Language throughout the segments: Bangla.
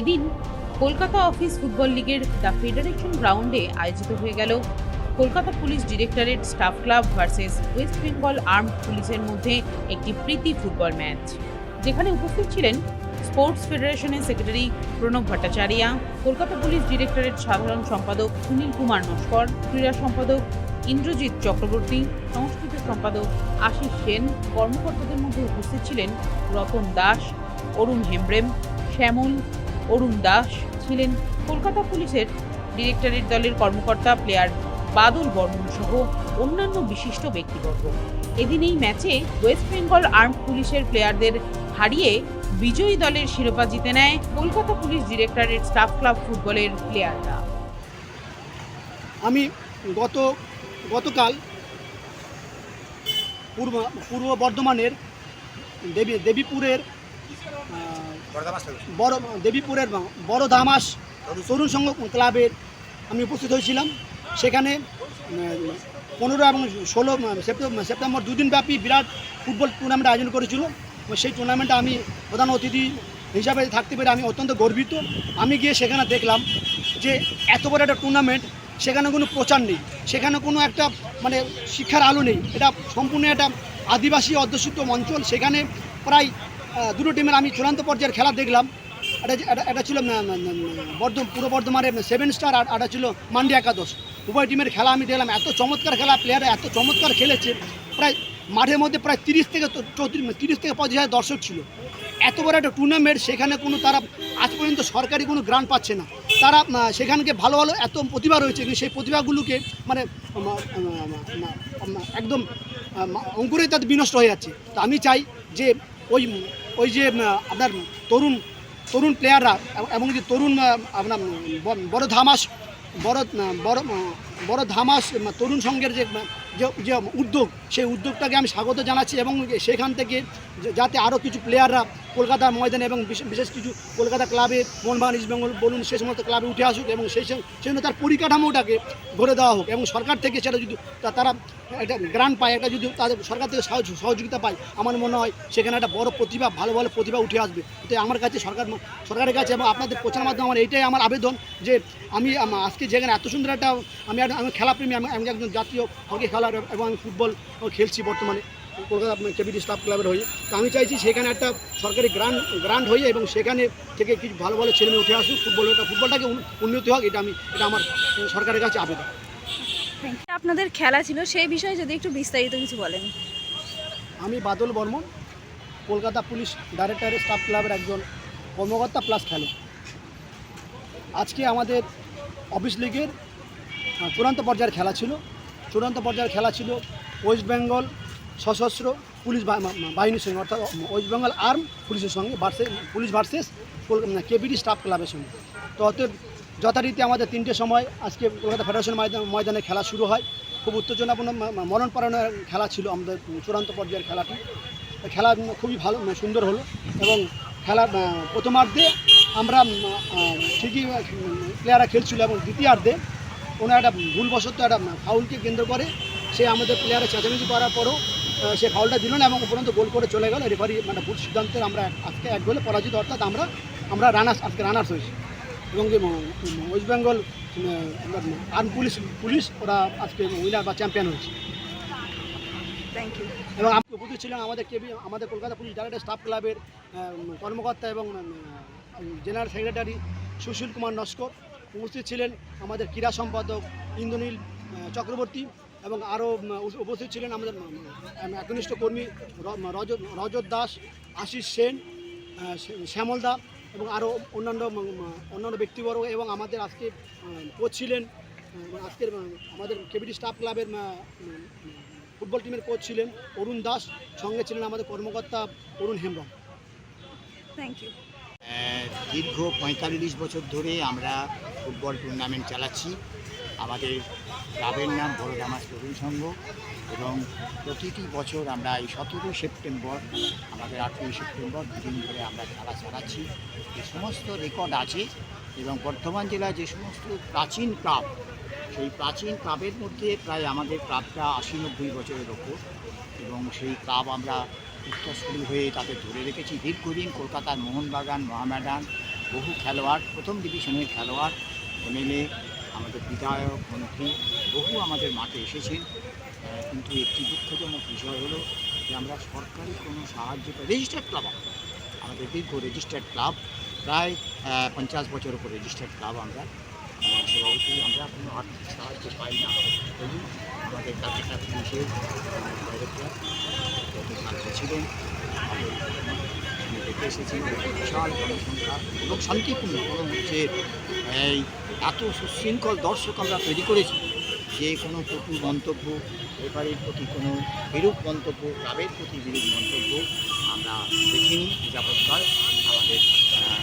এদিন কলকাতা অফিস ফুটবল লিগের দ্য ফেডারেশন গ্রাউন্ডে আয়োজিত হয়ে গেল Kolkata police directorate staff club versus West Bengal armed পুলিশের মধ্যে একটি প্রীতি ফুটবল ম্যাচ। যেখানে উপস্থিত ছিলেন স্পোর্টস ফেডারেশনের secretary Pranab Bhattacharya, Kolkata police directorate সাধারণ সম্পাদক সুনীল কুমার নস্কর, ক্রীড়া সম্পাদক ইন্দ্রজিৎ চক্রবর্তী, সংস্কৃত সম্পাদক আশিস সেন, কর্মকর্তাদের মধ্যে উপস্থিত ছিলেন রতন দাস, অরুণ হেমব্রেম, শ্যামল অরুণ দাস ছিলেন কলকাতা পুলিশের ডিরেক্টরেট দলের কর্মকর্তা প্লেয়ার বাদল বর্মন সহ অন্যান্য বিশিষ্ট ব্যক্তিবর্গ। এদিন এই ম্যাচে ওয়েস্ট বেঙ্গল আর্মড পুলিশের প্লেয়ারদের হারিয়ে বিজয়ী দলের শিরোপা জিতে নেয় Kolkata police directorate staff club ফুটবলের প্লেয়াররা। আমি গত, গতকাল পূর্ব পূর্ব বর্ধমানের দেবী, দেবীপুরের বড় দেবীপুরের বড় দামাস তরুণ সংঘ ক্লাবের আমি উপস্থিত হয়েছিলাম। সেখানে পনেরো এবং ষোলো সেপ্টেম্বর সেপ্টেম্বর দুদিন ব্যাপী বিরাট ফুটবল টুর্নামেন্ট আয়োজন করেছিল। সেই টুর্নামেন্টে আমি প্রধান অতিথি হিসাবে থাকতে পেরে আমি অত্যন্ত গর্বিত। আমি গিয়ে সেখানে দেখলাম যে এত বড় একটা টুর্নামেন্ট সেখানে কোনো প্রচার নেই। সেখানে কোনো একটা মানে শিক্ষার আলো নেই। এটা সম্পূর্ণ একটা আদিবাসী অধ্যুষিত অঞ্চল। সেখানে প্রায় দুটো টিমের আমি চূড়ান্ত পর্যায়ের খেলা দেখলাম। এটা এটা- ছিল বর্ধ পূর্ব বর্ধমানের সেভেন স্টার আর এটা ছিল মান্ডি একাদশ। উভয় টিমের খেলা আমি দেখলাম। এত চমৎকার খেলা প্লেয়াররা এত চমৎকার খেলেছে। প্রায় মাঠের মধ্যে প্রায় তিরিশ থেকে তিরিশ থেকে পঁচিশ হাজার দর্শক ছিল। এত বড় একটা টুর্নামেন্ট সেখানে কোনো তারা আজ পর্যন্ত সরকারি কোনো গ্রান্ট পাচ্ছে না। তারা সেখানকে ভালো ভালো এত প্রতিভা রয়েছে কিন্তু সেই প্রতিভাগুলোকে মানে একদম আহ, অঙ্কুরেই তাদের বিনষ্ট হয়ে যাচ্ছে। তো আমি চাই যে ওই ওই যে আপনার তরুণ তরুণ প্লেয়াররা এবং- যে তরুণ আপনার বড় ধামাস, বড় বড় বড় ধামাস তরুণ সংঘের যে যে উদ্যোগ, সেই উদ্যোগটাকে আমি স্বাগত জানাচ্ছি এবং সেখান থেকে যাতে আরও কিছু প্লেয়াররা কলকাতা ময়দানে এবং বিশেষ- কিছু কলকাতা ক্লাবে মোহনবাগান ইস্টবেঙ্গল বলুন, সে সমস্ত ক্লাবে উঠে আসুক এবং সেই সঙ্গে- সেই জন্য তার পরিকাঠামোটাকে গড়ে দেওয়া হোক এবং সরকার থেকে সেটা যদি তারা একটা গ্রান্ট পায়, একটা যদি তাদের সরকার থেকে সহযোগিতা পায়, আমার মনে হয় সেখানে একটা বড় প্রতিভা, ভালো ভালো প্রতিভা উঠে আসবে। তো আমার কাছে সরকার সরকারের কাছে এবং আপনাদের প্রচার মাধ্যমে আমার এইটাই আমার আবেদন যে আমি আজকে যেখানে এত সুন্দর একটা আমি আমি খেলাপ্রেমী, আমি একজন জাতীয় হকি খেলার এবং ফুটবল খেলছি বর্তমানে। কলকাতা কেবিডি স্টাফ ক্লাবের হয়ে। তো আমি চাইছি সেখানে একটা সরকারি গ্রান্ট গ্রান্ট হয়ে এবং সেখানে থেকে কিছু ভালো ভালো ছেলেমেয়ে উঠে আসুক ফুটবলটা ফুটবলটাকে উন্নতি হোক এটা আমি এটা আমার সরকারের কাছে আবেদন। আপনাদের খেলা ছিল সেই বিষয়ে যদি একটু বিস্তারিত কিছু বলেন। আমি বাদল বর্মন কলকাতা পুলিশ ডাইরেক্টরের স্টাফ ক্লাবের একজন কর্মকর্তা প্লাস খেলো আজকে আমাদের অফিস লিগের চূড়ান্ত পর্যায়ের খেলা ছিল। চূড়ান্ত পর্যায়ের খেলা ছিল ওয়েস্ট বেঙ্গল সশস্ত্র পুলিশ বাহিনীর সঙ্গে, অর্থাৎ ওয়েস্ট বেঙ্গল আর্ম পুলিশের সঙ্গে versus police versus KBD staff ক্লাবের সঙ্গে। তো অতএব যথারীতি আমাদের তিনটে সময়, আজকে কলকাতা ফেডারেশন ময়দানে খেলা শুরু হয়। খুব উত্তেজনাপূর্ণ ম- ম- মরণ পরায়ণের খেলা ছিল আমাদের চূড়ান্ত পর্যায়ের খেলাটি। খেলা খুবই ভালো সুন্দর হলো এবং খেলা প্রথমার্ধে আমরা ঠিকই প্লেয়াররা খেলছিল এবং দ্বিতীয়ার্ধে কোনো একটা ভুলবশত একটা ফাউলকে কেন্দ্র করে সে আমাদের প্লেয়ারে চেঁচামেচি করার পরও সে ফাউলটা দিল না এবং উপরন্ত গোল করে চলে গেল। রেফারি মানে ভুল সিদ্ধান্তের আমরা আজকে এক গোলে পরাজিত অর্থাৎ আমরা আমরা রানার্স আজকে রানার্স হয়েছি। এবং যে West Bengal arm police police ওরা আজকে উইনার বা চ্যাম্পিয়ন হয়েছে। থ্যাংক ইউ এবং আমি উপস্থিত ছিলাম আমাদের কেবি আমাদের কলকাতা পুলিশ ডাইরেক্টর স্টাফ ক্লাবের কর্মকর্তা এবং জেনারেল সেক্রেটারি সুশীল কুমার নস্কর। উপস্থিত ছিলেন আমাদের ক্রীড়া সম্পাদক ইন্দ্রনীল চক্রবর্তী। এবং আরও উপস্থিত ছিলেন আমাদের একনিষ্ঠ কর্মী র- রজত রজত দাস আশিস সেন শ্যামল শ্যামলদা এবং আরও অন্যান্য অন্যান্য ব্যক্তিবর্গ এবং আমাদের আজকে কোচ ছিলেন আজকের আমাদের কেবিডি স্টাফ ক্লাবের ফুটবল টিমের কোচ ছিলেন অরুণ দাস সঙ্গে ছিলেন আমাদের কর্মকর্তা অরুণ হেমব্রম। থ্যাংক ইউ দীর্ঘ পঁয়তাল্লিশ বছর ধরে আমরা ফুটবল টুর্নামেন্ট চালাচ্ছি। আমাদের ক্লাবের নাম বড়দামাস তরুণ সংঘ এবং প্রতিটি বছর আমরা এই সতেরো সেপ্টেম্বর, আমাদের আঠেরোই সেপ্টেম্বর দুদিন ধরে আমরা খেলা চালাচ্ছি। এই সমস্ত রেকর্ড আছে এবং বর্ধমান জেলায় যে সমস্ত প্রাচীন ক্লাব, সেই প্রাচীন ক্লাবের মধ্যে প্রায় আমাদের ক্লাবটা আশি নব্বই বছরের ওপর এবং সেই ক্লাব আমরা উত্তরসূরি হয়ে তাদের ধরে রেখেছি। দীর্ঘদিন কলকাতার মোহনবাগান মহামেডান বহু খেলোয়াড়, প্রথম ডিভিশনের খেলোয়াড় এমএলএ আমাদের বিধায়ক মন্ত্রী বহু আমাদের মাঠে এসেছেন। কিন্তু একটি দুঃখজনক বিষয় হলো যে আমরা সরকারি কোনো সাহায্য রেজিস্টার্ড ক্লাব। আমাদের দীর্ঘ রেজিস্টার্ড ক্লাব প্রায় পঞ্চাশ বছর উপর রেজিস্টার্ড ক্লাব আমরা। স্বভাবতই আমরা কোনো আর্থিক সাহায্য পাই না। আমাদের ডাইরেক্টর ছিলেন। তিনি বিশাল জনসংখ্যা এবং শান্তিপূর্ণ হচ্ছে এই এত সুশৃঙ্খল দর্শক আমরা তৈরি করেছি যে কোনো কটু মন্তব্য রেফারির প্রতি কোনো বিরূপ মন্তব্য ক্লাবের প্রতি বিরূপ মন্তব্য আমরা দেখিনি নিরাপত্তার আমাদের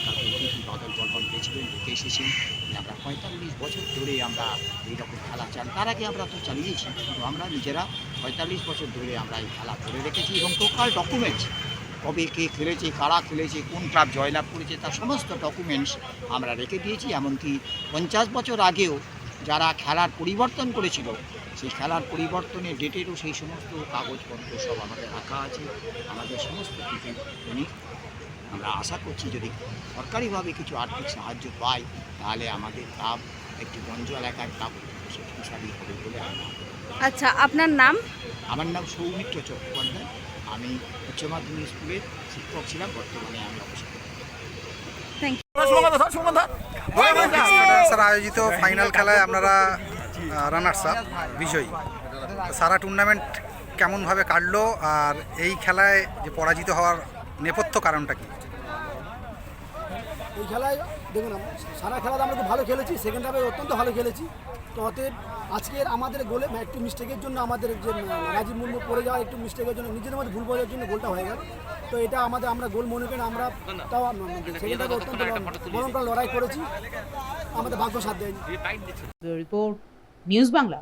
কালকে অতিথি বাদল বর্মন পেয়েছিলেন দেখে এসেছেন আমরা পঁয়তাল্লিশ বছর ধরে আমরা এইরকম খেলা চান তার আগে আমরা তো চালিয়েছি কিন্তু আমরা নিজেরা পঁয়তাল্লিশ বছর ধরে আমরা এই খেলা করে রেখেছি এবং টোটাল ডকুমেন্টস কবে কে খেলেছে কারা খেলেছে কোন ক্লাব জয়লাভ করেছে তার সমস্ত ডকুমেন্টস আমরা রেখে দিয়েছি। এমনকি পঞ্চাশ বছর আগেও যারা খেলার পরিবর্তন করেছিল সেই খেলার পরিবর্তনের ডেটেরও সেই সমস্ত কাগজপত্র সব আমাদের রাখা আছে। আমাদের সমস্ত কিছু উনি আমরা আশা করছি যদি সরকারিভাবে কিছু আর্থিক সাহায্য পাই তাহলে আমাদের ক্লাব একটি গঞ্জ এলাকার ক্লাব শক্তিশালী হবে বলে আমরা আচ্ছা আপনার নাম? আমার নাম সৌমিত্র চট্টোপাধ্যায়। আমি উচ্চ মাধ্যমিক স্কুলের শিক্ষক ছিলাম বর্তমানে আমি অবসর স্যার আয়োজিত ফাইনাল খেলায় আপনারা রানার্স আপ বিজয়ী। সারা টুর্নামেন্ট কেমনভাবে কাটলো আর এই খেলায় যে পরাজিত হওয়ার নেপথ্য কারণটা কি? এই খেলায় দেখুন, সারা খেলাতে আমরা খুব ভালো খেলেছি সেকেন্ড হাফে অত্যন্ত ভালো খেলেছি। তো অতএব আজকের আমাদের গোলে একটু মিস্টেকের জন্য আমাদের যে রাজীব মুর্মু পড়ে যাওয়া একটু মিস্টেকের জন্য, নিজেদের মধ্যে ভুল বোঝার জন্য গোলটা হয়ে গেল। তো এটা আমাদের, আমরা গোল মনে করি আমরা তাও সেকেন্ড হাফে অত্যন্ত মরণপ্রাণ লড়াই করেছি। আমাদের ভাগ্য সাথ দেয়নি। Report news Bangla